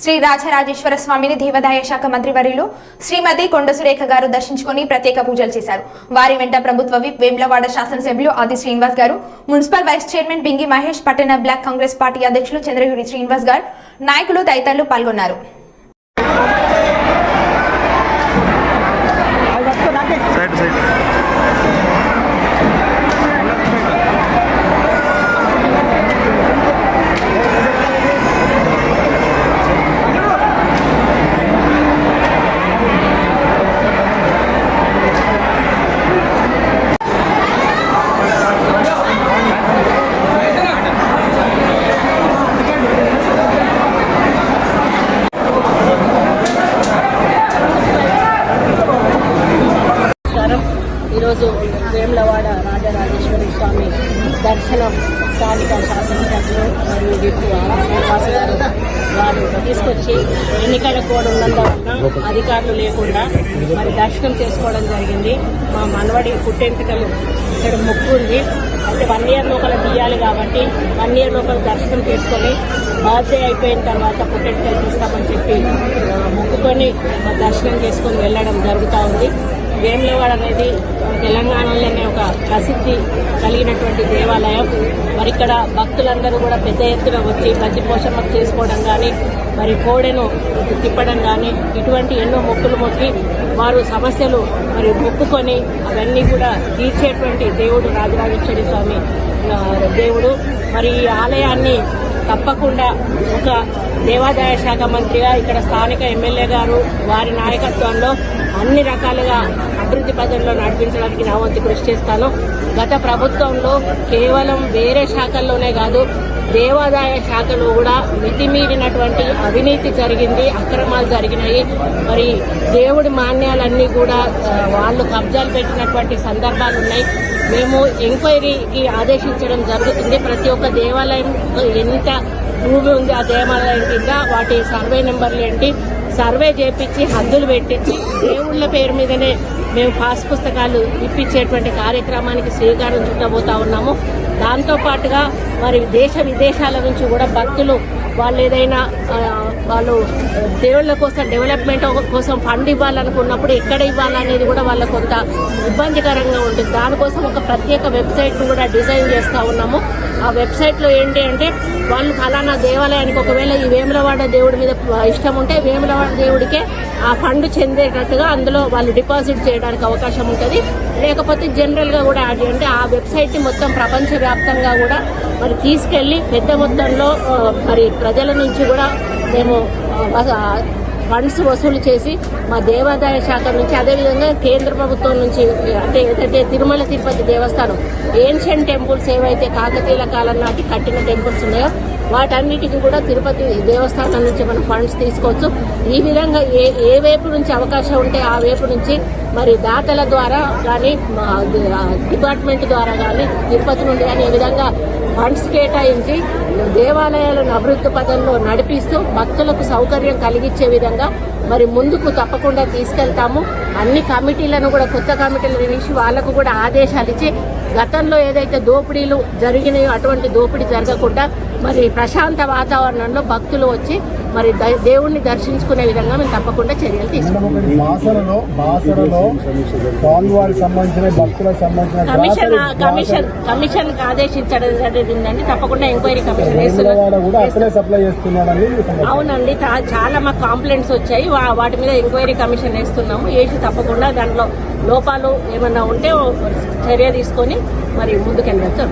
శ్రీ రాజరాజేశ్వర స్వామిని దేవాదాయ శాఖ మంత్రి వర్యులు శ్రీమతి కొండ సురేఖ గారు దర్శించుకుని ప్రత్యేక పూజలు చేశారు. వారి వెంట ప్రభుత్వ విప్ వేములవాడ శాసనసభ్యులు Adi Srinivas garu municipal vice chairman Bingi Mahesh పట్టణ బ్లాక్ కాంగ్రెస్ పార్టీ అధ్యక్షులు చంద్రగిరి శ్రీనివాస్ గారు నాయకులు తదితరులు పాల్గొన్నారు. సైడ్ సైడ్ నమస్కారం ఈరోజు వేములవాడ రాజరాజేశ్వరి స్వామి దర్శనం స్థానిక శాసనసభ్యులు మరియు వీటి శ్రీనివాస్ గారు వారు తీసుకొచ్చి ఎన్నికల కోడ్ ఉన్నందువలన అధికారులు లేకుండా మరి దర్శనం చేసుకోవడం జరిగింది. మా మనవడి పుట్టెంటుకలు ఇక్కడ ముక్కు ఉంది. అయితే వన్ ఇయర్ లోపల తీయాలి కాబట్టి వన్ ఇయర్ లోపల దర్శనం చేసుకొని బర్త్డే అయిపోయిన తర్వాత పుట్టెంటుకలు తీస్తామని చెప్పి మొక్కుకొని దర్శనం చేసుకొని వెళ్ళడం జరుగుతూ ఉంది. వేములవాడ అనేది తెలంగాణలోనే ఒక ప్రసిద్ధి కలిగినటువంటి దేవాలయం. మరి ఇక్కడ భక్తులందరూ కూడా పెద్ద ఎత్తున వచ్చి మంచి పోషణ చేసుకోవడం కానీ మరి కోడెను తిప్పడం కానీ ఇటువంటి ఎన్నో మొక్కులు మొక్కి వారు సమస్యలు మరి మొక్కుకొని అవన్నీ కూడా తీర్చేటువంటి దేవుడు రాజరాజేశ్వరి స్వామి దేవుడు. మరి ఈ ఆలయాన్ని తప్పకుండా ఒక దేవాదాయ శాఖ మంత్రిగా ఇక్కడ స్థానిక ఎమ్మెల్యే గారు వారి నాయకత్వంలో అన్ని రకాలుగా అభివృద్ధి పదంలో నడిపించడానికి నా వంతు కృషి చేస్తాను. గత ప్రభుత్వంలో కేవలం వేరే శాఖల్లోనే కాదు దేవాదాయ శాఖలో కూడా మితిమీరినటువంటి అవినీతి జరిగింది అక్రమాలు జరిగినాయి. మరి దేవుడి మాన్యాలన్నీ కూడా వాళ్ళు కబ్జాలు పెట్టినటువంటి సందర్భాలు ఉన్నాయి. మేము ఎంక్వైరీకి ఆదేశించడం జరుగుతుంది. ప్రతి ఒక్క దేవాలయం ఎంత భూమి ఉంది ఆ దేవాలయం కింద వాటి సర్వే నెంబర్లు ఏంటి? సర్వే చేపించి హద్దులు పెట్టించి దేవుళ్ళ పేరు మీదనే మేము పాస్ పుస్తకాలు ఇప్పించేటువంటి కార్యక్రమానికి శ్రీకారం చుట్టబోతా ఉన్నాము. దాంతో పాటుగా మరి దేశ విదేశాల నుంచి కూడా భక్తులు వాళ్ళు ఏదైనా వాళ్ళు దేవుళ్ళ కోసం డెవలప్మెంట్ కోసం ఫండ్ ఇవ్వాలనుకున్నప్పుడు ఎక్కడ ఇవ్వాలనేది కూడా వాళ్ళకు కొంత ఇబ్బందికరంగా ఉంటుంది. దానికోసం ఒక ప్రత్యేక వెబ్సైట్ను కూడా డిజైన్ చేస్తూ ఉన్నాము. ఆ వెబ్సైట్లో ఏంటి అంటే వాళ్ళు ఫలానా దేవాలయానికి ఒకవేళ ఈ వేములవాడ దేవుడి మీద ఇష్టం ఉంటే వేములవాడ దేవుడికే ఆ ఫండ్ చెందేటట్టుగా అందులో వాళ్ళు డిపాజిట్ చేయడానికి అవకాశం ఉంటుంది. లేకపోతే జనరల్గా కూడా అది అంటే ఆ వెబ్సైట్ని మొత్తం ప్రపంచ వ్యాప్తంగా కూడా మరి తీసుకెళ్ళి పెద్ద మొత్తంలో మరి ప్రజల నుంచి కూడా మేము ఫండ్స్ వసూలు చేసి మా దేవాదాయ శాఖ నుంచి అదేవిధంగా కేంద్ర ప్రభుత్వం నుంచి అంటే ఏదైతే తిరుమల తిరుపతి దేవస్థానం ఏన్షియన్ టెంపుల్స్ ఏవైతే కాకతీయుల కాలం నాటి కట్టిన టెంపుల్స్ ఉన్నాయో వాటన్నిటికీ కూడా తిరుపతి దేవస్థానం నుంచి మనం ఫండ్స్ తీసుకోవచ్చు. ఈ విధంగా ఏ ఏ వైపు నుంచి అవకాశం ఉంటే ఆ వైపు నుంచి మరి దాతల ద్వారా కానీ డిపార్ట్మెంట్ ద్వారా కానీ తిరుపతి నుండి కానీ ఈ విధంగా ఫండ్స్ కేటాయించి దేవాలయాలను అభివృద్ధి పదంలో నడిపిస్తూ భక్తులకు సౌకర్యం కలిగించే విధంగా మరి ముందుకు తప్పకుండా తీసుకెళ్తాము. అన్ని కమిటీలను కూడా కొత్త కమిటీలను వేసి వాళ్ళకు కూడా ఆదేశాలు ఇచ్చి గతంలో ఏదైతే దోపిడీలు జరిగినాయో అటువంటి దోపిడీ జరగకుండా మరి ప్రశాంత వాతావరణంలో భక్తులు వచ్చి మరి దేవుణ్ణి దర్శించుకునే విధంగా మేము తప్పకుండా చర్యలు తీసుకుంటాం. కమిషన్ కమిషన్ ఆదేశించడం జరిగిందండి. తప్పకుండా ఎంక్వైరీ కమిషన్. అవునండి చాలా మాకు కాంప్లైంట్స్ వచ్చాయి. వాటి మీద ఎంక్వైరీ కమిషన్ వేస్తున్నాము. వేసి తప్పకుండా దాంట్లో లోపాలు ఏమన్నా ఉంటే చర్య తీసుకొని మరి ముందుకెళ్ళచ్చు